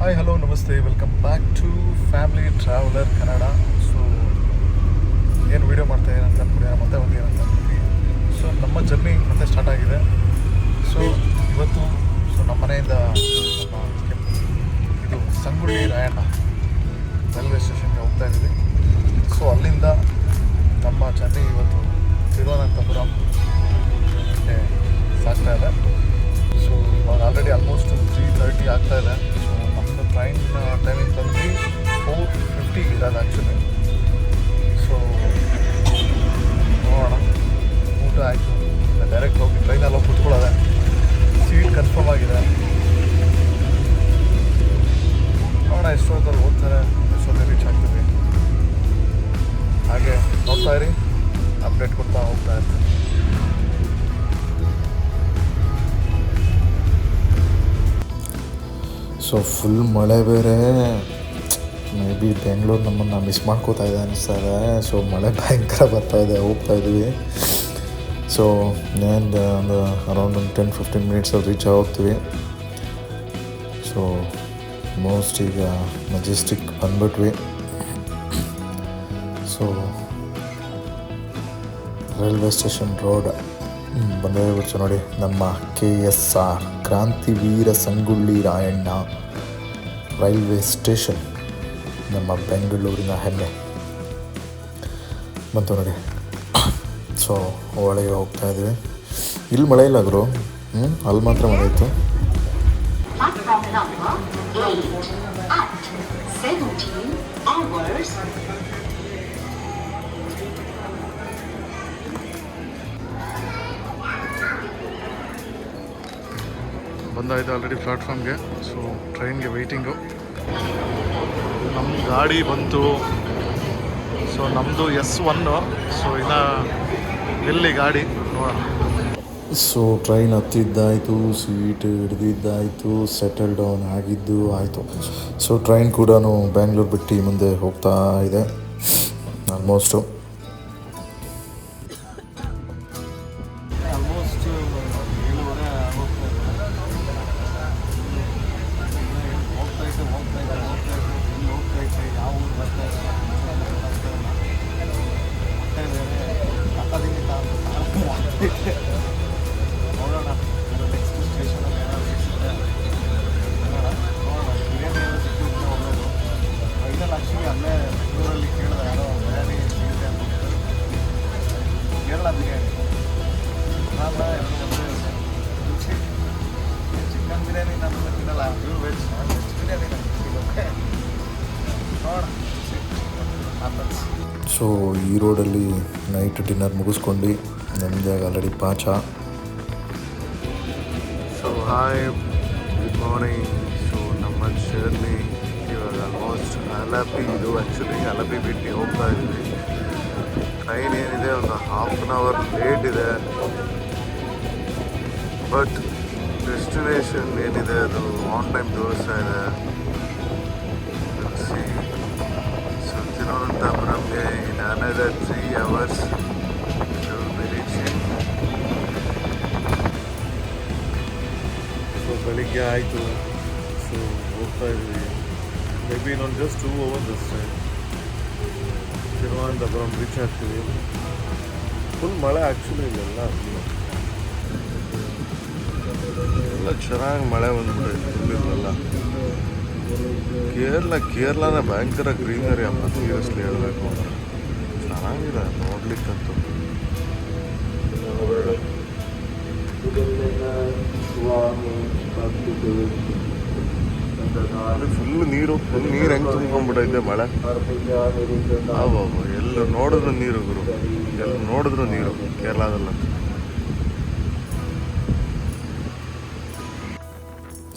Hi hello ನಮಸ್ತೆ welcome back to family traveller Kannada so ಏನು video ಮಾಡ್ತಾ ಏನಂತ ಅನ್ಬಿಡಿ ಮತ್ತೆ ಒಂದು ಏನಂತ ಅನ್ಬಿಡಿ ಸೊ ನಮ್ಮ ಜರ್ನಿ ಮತ್ತೆ ಸ್ಟಾರ್ಟ್ ಆಗಿದೆ. ಸೊ ಇವತ್ತು ಸೊ ನಮ್ಮ ಮನೆಯಿಂದ ಇದು ಸಂಗೊಳ್ಳಿ ರಾಯಣ್ಣ ರೈಲ್ವೆ ಡೈರೆಕ್ಟ್ ಹೋಗಿ ಟ್ರೈನಲ್ಲಿ ಹೋಗಿ ಕುತ್ಕೊಳ್ಳೋದೆ ಸೀಟ್ ಕನ್ಫರ್ಮ್ ಆಗಿದೆ. ನೋಡೋಣ ಎಷ್ಟೊತ್ತಲ್ಲಿ ಓದ್ತಾರೆ ಎಷ್ಟೊತ್ತಲ್ಲಿ ರೀಚ್ ಆಗ್ತೀವಿ ಹಾಗೆ ನೋಡ್ತಾ ಇರಿ ಅಪ್ಡೇಟ್ ಕೊಡ್ತಾ ಹೋಗ್ತಾ ಇರ್ತೀನಿ. ಸೊ ಫುಲ್ ಮಳೆ ಬೇರೆ. ಮೇ ಬಿ ಬೆಂಗಳೂರು ನಮ್ಮನ್ನು ಮಿಸ್ ಮಾಡ್ಕೋತಾ ಇದೆ ಅನಿಸ್ತಾ ಇದೆ. ಸೊ ಮಳೆ ಭಯಂಕರ ಬರ್ತಾ ಇದೆ, ಹೋಗ್ತಾ ಇದ್ದೀವಿ. ಸೊ ನ್ಯಾಂಡ್ ಒಂದು ಅರೌಂಡ್ ಒಂದು ಟೆನ್ ಫಿಫ್ಟೀನ್ ಮಿನಿಟ್ಸಲ್ಲಿ ರೀಚ್ ಆಗೋಗ್ತೀವಿ. ಸೊ ಮೋಸ್ಟ್ ಈಗ ಮೆಜೆಸ್ಟಿಕ್ ಬಂದ್ಬಿಟ್ವಿ. ಸೊ ರೈಲ್ವೆ ಸ್ಟೇಷನ್ ರೋಡ್ ಬಂದೇ ಬಿಡ್ತು ನೋಡಿ. ನಮ್ಮ K S R Krantiveera Sangolli Rayanna railway station ನಮ್ಮ ಬೆಂಗಳೂರಿನ ಹೆಮ್ಮೆ. ಬಂತು ನೋಡಿ. ಸೊ, ಒಳಗೆ ಹೋಗ್ತಾ ಇದ್ದೀವಿ ಇಲ್ಲಿ ಮಳೆ ಇಲ್ಲ ಗುರು. ಹ್ಞೂ ಅಲ್ಲಿ ಮಾತ್ರ ಮಳೆ ಇತ್ತು. ಬಂದಾಯ್ತು number 8 at 17 hours. ಬಂದಾಯಿತು ಆಲ್ರೆಡಿ ಪ್ಲಾಟ್ಫಾರ್ಮ್ಗೆ ಸೊ ಟ್ರೈನ್ಗೆ ವೆಯ್ಟಿಂಗು ನಮ್ಮ ಗಾಡಿ ಬಂತು. ಸೊ ನಮ್ಮದು ಎಸ್ ಒನ್ನು ಸೊ ಇನ್ನು ಎಲ್ಲಿ ಗಾಡಿ. ಸೊ ಟ್ರೈನ್ ಹತ್ತಿದ್ದಾಯಿತು ಸೀಟ್ ಹಿಡ್ದಿದ್ದಾಯಿತು ಸೆಟಲ್ ಡೌನ್ ಆಗಿದ್ದು ಆಯಿತು. ಸೊ ಟ್ರೈನ್ ಕೂಡ ಬ್ಯಾಂಗ್ಳೂರು ಬಿಟ್ಟು ಮುಂದೆ ಹೋಗ್ತಾ ಇದೆ. ಆಲ್ಮೋಸ್ಟ್ ಈ ರೋಡಲ್ಲಿ ನೈಟ್ ಡಿನ್ನರ್ ಮುಗಿಸ್ಕೊಂಡು ನಮ್ಮದೇ already ಪಾಚ. So hi good morning so ನಮ್ಮ ಜರ್ನಿ ಇವಾಗ ಆಲ್ಮೋಸ್ಟ್ ಅಲಪಿ ಇದು ಆ್ಯಕ್ಚುಲಿ ಅಲಪಿ ಬಿಟ್ಟು ಹೋಗ್ತಾ ಇದ್ವಿ. ಟ್ರೈನ್ ಏನಿದೆ, ಒಂದು ಹಾಫ್ ಆನ್ ಅವರ್ ಲೇಟ್ ಇದೆ. ಬಟ್ ಡೆಸ್ಟಿನೇಷನ್ ಏನಿದೆ, ಅದು ಆನ್ ಟೈಮ್ ತೋರಿಸ್ತಾ ಇದೆ. See so ತಿರುವನಂತಪುರಂಗೆ in hours three hours so ಬೆಳಿಗ್ಗೆ ಆಯಿತು. ಸೊ ಹೋಗ್ತಾ ಇದ್ವಿ. ಮೇ ಬಿ ಇನ್ನೊಂದು ಜಸ್ಟ್ ಟೂ ಅವರ್ಸ್ ಅಷ್ಟೇ. ತಿರುವನಂತಪುರಂ ರೀಚ್ ಆಗ್ತೀವಿ. ಫುಲ್ ಮಳೆ ಆ್ಯಕ್ಚುಲಿ ಇಲ್ಲೆಲ್ಲ. ಎಲ್ಲ ಚೆನ್ನಾಗಿ ಮಳೆ ಬಂದ್ಬಿಟ್ಟೈತೆ ಫುಲ್ ಕೇರಳ, ಕೇರಳನ ಭಯಂಕರ ಗ್ರೀನರಿ ಅಮ್ಮ ಸೀರಿಯಸ್ಲಿ ಹೇಳಬೇಕು. ಚೆನ್ನಾಗಿದೆ ನೋಡ್ಲಿಕ್ಕಂತೂ. ಫುಲ್ ನೀರು ಫುಲ್ ನೀರು ಹೆಂಗೆ ತುಂಬ್ಕೊಂಡ್ಬಿಟ್ಟೈತೆ ಮಳೆ. ಅವ ಎಲ್ಲ ನೋಡಿದ್ರು ನೀರು ಗುರು. ಎಲ್ಲ ನೋಡಿದ್ರು ನೀರು ಕೇರಳದಲ್ಲ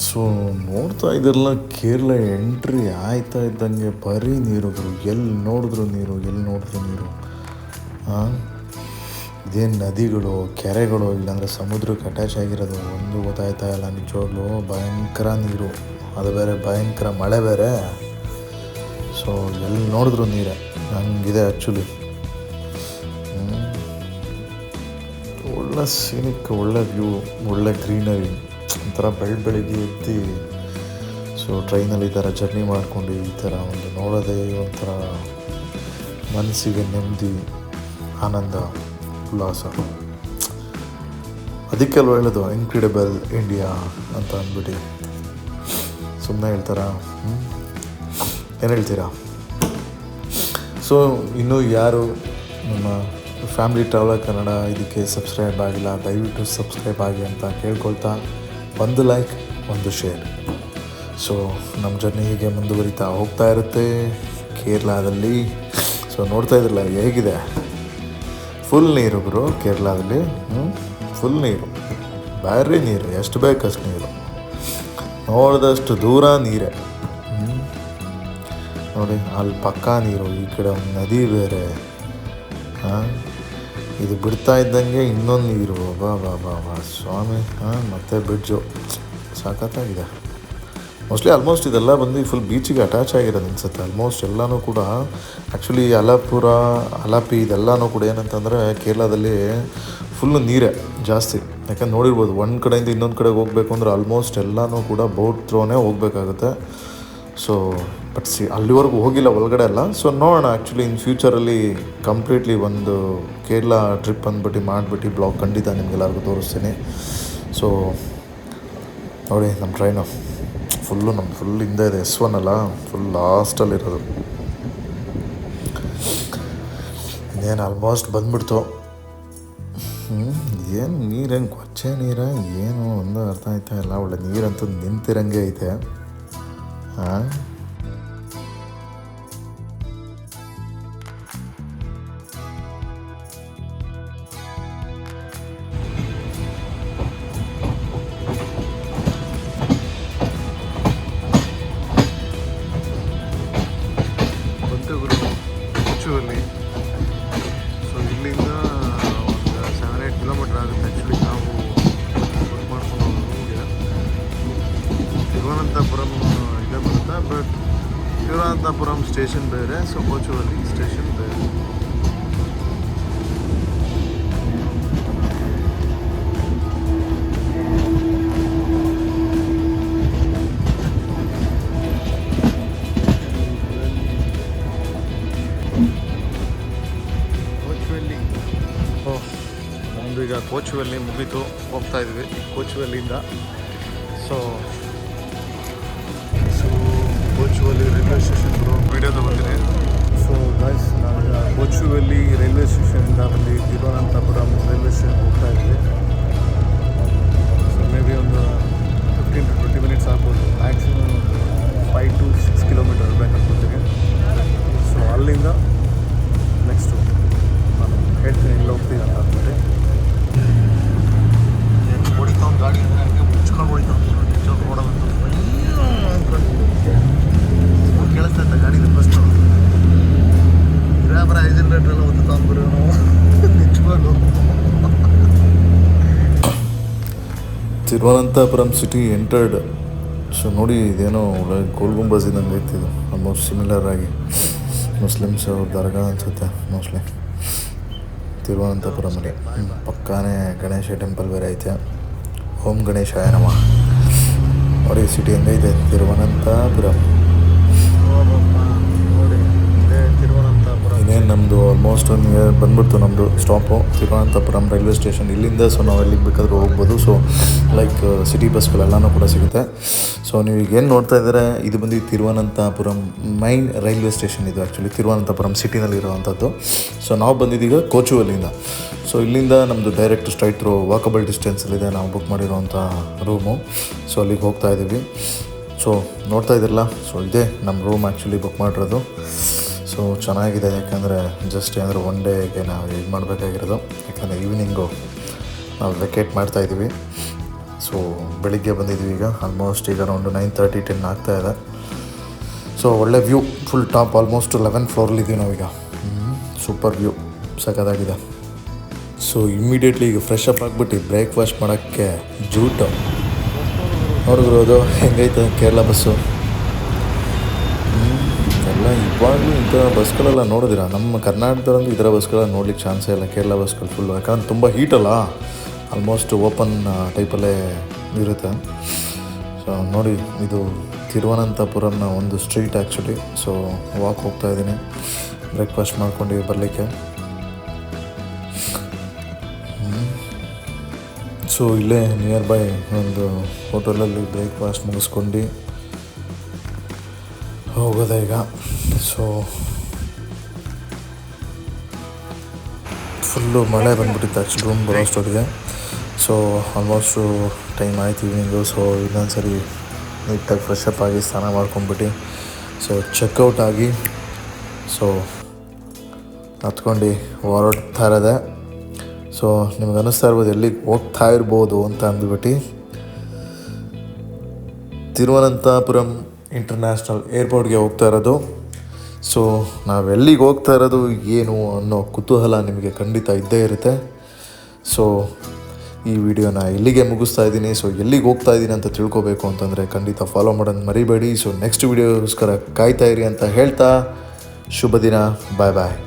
ಸೊ ನೋಡ್ತಾ ಇದ್ರಲ್ಲ ಕೇರಳ ಎಂಟ್ರಿ ಆಯ್ತಾ ಇದ್ದಂಗೆ ಬರೀ ನೀರು ಗುರು. ಎಲ್ಲಿ ನೋಡಿದ್ರು ನೀರು ಎಲ್ಲಿ ನೋಡಿದ್ರು ನೀರು. ಇದೇನು ನದಿಗಳು, ಕೆರೆಗಳು, ಇಲ್ಲಾಂದರೆ ಸಮುದ್ರಕ್ಕೆ ಅಟ್ಯಾಚ್ ಆಗಿರೋದು ಒಂದು ಗೊತ್ತಾಯ್ತಾ ಇಲ್ಲ ನಿಜವಾಗ್ಲೂ. ಭಯಂಕರ ನೀರು. ಅದು ಬೇರೆ ಭಯಂಕರ ಮಳೆ ಬೇರೆ. ಸೊ ಎಲ್ಲಿ ನೋಡಿದ್ರು ನೀರೇ? ಹಂಗಿದೆ ಆ್ಯಕ್ಚುಲಿ ಒಳ್ಳೆ ಸೀನಿಕ್ ಒಳ್ಳೆ ವ್ಯೂ ಒಳ್ಳೆ ಗ್ರೀನರಿ ಒಂಥರ ಬೆಳ ಬೆಳಿಗ್ಗೆ ಎತ್ತಿ ಸೊ ಟ್ರೈನಲ್ಲಿ ಈ ಥರ ಜರ್ನಿ ಮಾಡಿಕೊಂಡು ಈ ಥರ ಒಂದು ನೋಡೋದೇ ಒಂಥರ ಮನಸ್ಸಿಗೆ ನೆಮ್ಮದಿ. ಆನಂದ ಉಲ್ಲಾಸ. ಅದಕ್ಕೆಲ್ಲ ಹೇಳೋದು? ಇನ್ಕ್ರೆಡಿಬಲ್ ಇಂಡಿಯಾ ಅಂತ ಅಂದ್ಬಿಟ್ಟು. ಸುಮ್ಮನೆ ಹೇಳ್ತಾರಾ? ಏನು ಹೇಳ್ತೀರಾ? ಸೊ ಇನ್ನೂ ಯಾರು ನಮ್ಮ ಫ್ಯಾಮಿಲಿ ಟ್ರಾವೆಲರ್ ಕನ್ನಡ ಇದಕ್ಕೆ ಸಬ್ಸ್ಕ್ರೈಬ್ ಆಗಿಲ್ಲ, ದಯವಿಟ್ಟು ಸಬ್ಸ್ಕ್ರೈಬ್ ಆಗಿ ಅಂತ ಕೇಳ್ಕೊಳ್ತಾ, ಒಂದು ಲೈಕ್ ಒಂದು ಶೇರ್ ಸೊ ನಮ್ಮ ಜರ್ನಿ ಹೀಗೆ ಮುಂದುವರಿತಾ ಹೋಗ್ತಾ ಇರುತ್ತೆ ಕೇರಳದಲ್ಲಿ. ಸೊ ನೋಡ್ತಾ ಇದ್ರಲ್ಲ, ಹೇಗಿದೆ? ಫುಲ್ ನೀರು ಗುರು ಕೇರಳದಲ್ಲಿ ಫುಲ್ ನೀರು. ಬೇರೆ ನೀರು, ಎಷ್ಟು ಬೇಕಷ್ಟು ನೀರು? ನೋಡಿದಷ್ಟು ದೂರ ನೀರೇ. ನೋಡಿ, ಅಲ್ಲಿ ಪಕ್ಕ ನೀರು, ಈ ಕಡೆ ಒಂದು ನದಿ ಬೇರೆ. ಹಾಂ? ಇದು ಬಿಡ್ತಾ ಇದ್ದಂಗೆ ಇನ್ನೊಂದು ನೀರು. ಬಾ ಬಾ ಬಾ ಬಾ, ಸ್ವಾಮಿ. ಹಾಂ, ಮತ್ತೆ ಬ್ರಿಡ್ಜು ಸಾಕತ್ತಾಗಿದೆ ಮೋಸ್ಟ್ಲಿ ಆಲ್ಮೋಸ್ಟ್ ಇದೆಲ್ಲ ಬಂದು ಫುಲ್ ಬೀಚಿಗೆ ಅಟ್ಯಾಚ್ ಆಗಿರೋದು ಅನ್ಸುತ್ತೆ. ಆಲ್ಮೋಸ್ಟ್ ಎಲ್ಲನೂ ಕೂಡ ಆ್ಯಕ್ಚುಲಿ ಅಲಾಪುರ ಅಲಾಪಿ ಇದೆಲ್ಲನೂ ಕೂಡ ಏನಂತಂದರೆ ಕೇರಳದಲ್ಲಿ ಫುಲ್ಲು ನೀರೇ ಜಾಸ್ತಿ. ಯಾಕಂದ್ರೆ ನೋಡಿರ್ಬೋದು ಒಂದು ಕಡೆಯಿಂದ ಇನ್ನೊಂದು ಕಡೆಗೆ ಹೋಗಬೇಕು ಅಂದರೆ ಆಲ್ಮೋಸ್ಟ್ ಎಲ್ಲನೂ ಕೂಡ ಬೋಟ್ ಥ್ರೋನೇ ಹೋಗಬೇಕಾಗುತ್ತೆ. ಸೊ ಬಟ್ ಸಿ ಅಲ್ಲಿವರೆಗೂ ಹೋಗಿಲ್ಲ ಒಳಗಡೆ ಎಲ್ಲ. ಸೊ ನೋಡೋಣ ಆ್ಯಕ್ಚುಲಿ ಇನ್ ಫ್ಯೂಚರಲ್ಲಿ ಕಂಪ್ಲೀಟ್ಲಿ ಒಂದು ಕೇರಳ ಟ್ರಿಪ್ ಅಂದ್ಬಿಟ್ಟು ಮಾಡಿಬಿಟ್ಟು ಬ್ಲಾಗ್ ಖಂಡಿತ ನಿಮ್ಗೆಲ್ಲರಿಗೂ ತೋರಿಸ್ತೀನಿ. ಸೊ ನೋಡಿ, ನಮ್ಮ ಟ್ರೈನು ಫುಲ್ಲು ನಮ್ಮ ಫುಲ್ ಹಿಂದೆ ಇದೆ ಎಸ್ ಒನ್ ಅಲ್ಲ ಫುಲ್ ಲಾಸ್ಟಲ್ಲಿರೋದು ಇನ್ನೇನು ಆಲ್ಮೋಸ್ಟ್ ಬಂದ್ಬಿಡ್ತು. ಏನು ನೀರೇನು ಕೊಚ್ಚೆ ನೀರ, ಏನು, ಒಂದು ಅರ್ಥ ಆಯ್ತಾ ಇಲ್ಲ. ಒಳ್ಳೆ ನೀರಂತೂ ನಿಂತಿರಂಗೆ ಐತೆ. ಹಾಂ ಸ್ಟೇಷನ್ ಬೇರೆ, ಸೊ ಕೊಚ್ಚುವಲ್ಲಿ ಸ್ಟೇಷನ್ ಬೇರೆ. ನಮ್ಮದು ಈಗ ಕೋಚುವಲ್ಲಿ ಮುಗೀತು ಹೋಗ್ತಾ ಇದ್ವಿ, ಕೋಚುವಲ್ಲಿಂದ. So so, Kochuveli railway station video ಬಂದಿದೆ ಸೊ ಗಾಯ್ಸ್ ನಾವೀಗ ಕೊಚ್ಚುವಲ್ಲಿ ರೈಲ್ವೆ ಸ್ಟೇಷನಿಂದ ಅಲ್ಲಿ ತಿರುವನಂತಪುರಂ ರೈಲ್ವೆ ಸ್ಟೇಷನ್ ಹೋಗ್ತಾ ಇದ್ದೆ ಸೊ ಮೇ ಬಿ ಒಂದು ಫಿಫ್ಟೀನ್ ಟು ಟ್ವೆಂಟಿ ಮಿನಿಟ್ಸ್ ಆಗ್ಬೋದು. Maximum five to six kilometre Thiruvananthapuram city entered so ನೋಡಿ, ಇದೇನೋ ಗೋಲ್ ಗುಂಬಸ್ ಇದ್ದಂಗೆ ಐತಿದು ಆಲ್ಮೋಸ್ಟ್ ಸಿಮಿಲರ್ ಆಗಿ ಮುಸ್ಲಿಮ್ಸ್ ಅವ್ರ ದರ್ಗಾ ಅನ್ಸುತ್ತೆ ಮೋಸ್ಟ್ಲಿ ತಿರುವನಂತಪುರಮಲ್ಲಿ ಪಕ್ಕಾನೇ ಗಣೇಶ ಟೆಂಪಲ್ ಬೇರೆ ಐತೆ. ಓಂ ಗಣೇಶ ನಮಃ. ನೋಡಿ ಸಿಟಿ ಹೆಂಗೈತೆ? ತಿರುವನಂತಪುರಂ. ಇನ್ನೇನು ನಮ್ಮದು ಆಲ್ಮೋಸ್ಟ್ ಒನ್ ಇಯರ್ ಬಂದ್ಬಿಡ್ತು ನಮ್ಮದು ಸ್ಟಾಪು ತಿರುವನಂತಪುರಂ ರೈಲ್ವೆ ಸ್ಟೇಷನ್ ಇಲ್ಲಿಂದ ಸೊ ನಾವು ಎಲ್ಲಿಗೆ ಬೇಕಾದರೂ ಹೋಗ್ಬೋದು. ಸೊ ಲೈಕ್ ಸಿಟಿ ಬಸ್ಗಳೆಲ್ಲನೂ ಕೂಡ ಸಿಗುತ್ತೆ. ಸೊ ನೀವು ಈಗ ಏನು ನೋಡ್ತಾ ಇದ್ದಾರೆ, ಇದು ಬಂದು ತಿರುವನಂತಪುರಂ ಮೈನ್ ರೈಲ್ವೆ ಸ್ಟೇಷನ್ ಇದು ಆ್ಯಕ್ಚುಲಿ ತಿರುವನಂತಪುರಂ ಸಿಟಿನಲ್ಲಿ ಇರುವಂಥದ್ದು ಸೊ ನಾವು ಬಂದಿದ್ದೀಗ ಕೋಚುವಲ್ಲಿಂದ ಸೊ ಇಲ್ಲಿಂದ ನಮ್ಮದು ಡೈರೆಕ್ಟ್ ಸ್ಟ್ರೈಟ್ ವಾಕಬಲ್ ಡಿಸ್ಟೆನ್ಸಲ್ಲಿದೆ ನಾವು ಬುಕ್ ಮಾಡಿರೋವಂಥ ರೂಮು ಸೊ ಅಲ್ಲಿಗೆ ಹೋಗ್ತಾ ಇದ್ದೀವಿ ಸೊ ನೋಡ್ತಾ ಇದ್ದಿರಲ್ಲ? ಸೊ ಇದೇ ನಮ್ಮ ರೂಮ್ ಆ್ಯಕ್ಚುಲಿ ಬುಕ್ ಮಾಡಿರೋದು. ಸೊ ಚೆನ್ನಾಗಿದೆ, ಯಾಕಂದರೆ ಜಸ್ಟ್ ಏನಾದರೂ ಒನ್ ಡೇಗೆ ನಾವು ಇದು ಮಾಡಬೇಕಾಗಿರೋದು. ಯಾಕಂದರೆ ಈವ್ನಿಂಗು ನಾವು ವೆಕೇಟ್ ಮಾಡ್ತಾಯಿದ್ದೀವಿ ಸೊ ಬೆಳಿಗ್ಗೆ ಬಂದಿದ್ವಿ ಈಗ. ಆಲ್ಮೋಸ್ಟ್ ಈಗ ಅರೌಂಡ್ ನೈನ್ ತರ್ಟಿ ಟೆನ್ ಆಗ್ತಾ ಇದೆ. ಸೊ ಒಳ್ಳೆ view full top almost eleven ಫ್ಲೋರ್ಲಿದ್ದೀವಿ ನಾವೀಗ. ಸೂಪರ್ ವ್ಯೂ ಸಖತ್ತಾಗಿದೆ. ಸೊ ಇಮ್ಮಿಡಿಯೇಟ್ಲಿ ಈಗ ಫ್ರೆಶ್ ಅಪ್ ಆಗಿಬಿಟ್ಟು ಬ್ರೇಕ್ಫಾಸ್ಟ್ ಮಾಡೋಕ್ಕೆ ಜೂಟು. ನೋಡಿದ್ರು ಅದು ಹೆಂಗೈತೆ? ಕೇರಳ ಬಸ್ಸು ಇವಾಗಲೂ ಇಂಥ ಬಸ್ಗಳೆಲ್ಲ ನೋಡಿದಿರ ನಮ್ಮ ಕರ್ನಾಟಕದಲ್ಲಿ ಇದರ ಬಸ್ಗಳ ನೋಡ್ಲಿಕ್ಕೆ ಚಾನ್ಸೇ ಇಲ್ಲ. ಕೇರಳ ಬಸ್ಗಳು ಫುಲ್ಲು ಯಾಕಂದ್ರೆ ತುಂಬ ಹೀಟಲ್ಲ ಆಲ್ಮೋಸ್ಟ್ ಓಪನ್ ಟೈಪಲ್ಲೇ ಇರುತ್ತೆ. ಸೊ ನೋಡಿ, ಇದು ತಿರುವನಂತಪುರಂನ ಒಂದು ಸ್ಟ್ರೀಟ್ ಆ್ಯಕ್ಚುಲಿ ಸೊ ವಾಕ್ ಹೋಗ್ತಾ ಇದ್ದೀನಿ. ಬ್ರೇಕ್ಫಾಸ್ಟ್ ಮಾಡ್ಕೊಂಡು ಬರಲಿಕ್ಕೆ. ಸೊ ಇಲ್ಲೇ ನಿಯರ್ ಬೈ ಒಂದು ಹೋಟೆಲಲ್ಲಿ ಬ್ರೇಕ್ಫಾಸ್ಟ್ ಮುಗಿಸ್ಕೊಂಡು ಹೋಗೋದೇ ಈಗ? ಸೊ ಫುಲ್ಲು ಮಳೆ ಬಂದುಬಿಟ್ಟಿತ್ತು ಆ್ಯಕ್ಚುಲಿ ರೂಮ್ ಬರೋ ಅಷ್ಟೊತ್ತಿಗೆ. ಸೊ ಆಲ್ಮೋಸ್ಟು ಟೈಮ್ ಆಯ್ತು ಈವ್ನಿಂಗು ಸೊ ಇನ್ನೊಂದು ಸರಿ ನೀಟಾಗಿ ಫ್ರೆಶ್ ಅಪ್ ಆಗಿ ಸ್ನಾನ ಮಾಡ್ಕೊಂಬಿಟ್ಟು ಸೊ ಚೆಕ್ಔಟ್ ಆಗಿ ಸೊ ಹತ್ಕೊಂಡು ಹೊರಡ್ತಾ ಇರೋದೆ. ಸೊ ನಿಮ್ಗೆ ಅನ್ನಿಸ್ತಾ ಇರ್ಬೋದು ಎಲ್ಲಿಗೆ ಹೋಗ್ತಾ ಇರ್ಬೋದು ಅಂತ ಅಂದ್ಬಿಟ್ಟು, ತಿರುವನಂತಪುರಂ ಇಂಟರ್ನ್ಯಾಷನಲ್ ಏರ್ಪೋರ್ಟ್ಗೆ ಹೋಗ್ತಾ ಇರೋದು. ಸೊ ನಾವೆಲ್ಲಿಗೆ ಹೋಗ್ತಾ ಇರೋದು, ಏನು ಅನ್ನೋ ಕುತೂಹಲ ನಿಮಗೆ ಖಂಡಿತ ಇದ್ದೇ ಇರುತ್ತೆ. ಸೊ ಈ ವಿಡಿಯೋನ ಎಲ್ಲಿಗೆ ಮುಗಿಸ್ತಾ ಇದ್ದೀನಿ. ಸೊ ಎಲ್ಲಿಗೆ ಹೋಗ್ತಾ ಇದ್ದೀನಿ ಅಂತ ತಿಳ್ಕೊಬೇಕು ಅಂತಂದರೆ ಖಂಡಿತ ಫಾಲೋ ಮಾಡೋದು ಮರಿಬೇಡಿ. ಸೊ ನೆಕ್ಸ್ಟ್ ವಿಡಿಯೋಗೋಸ್ಕರ ಕಾಯ್ತಾ ಇರಿ ಅಂತ ಹೇಳ್ತಾ, ಶುಭ ದಿನ ಬಾಯ್ ಬಾಯ್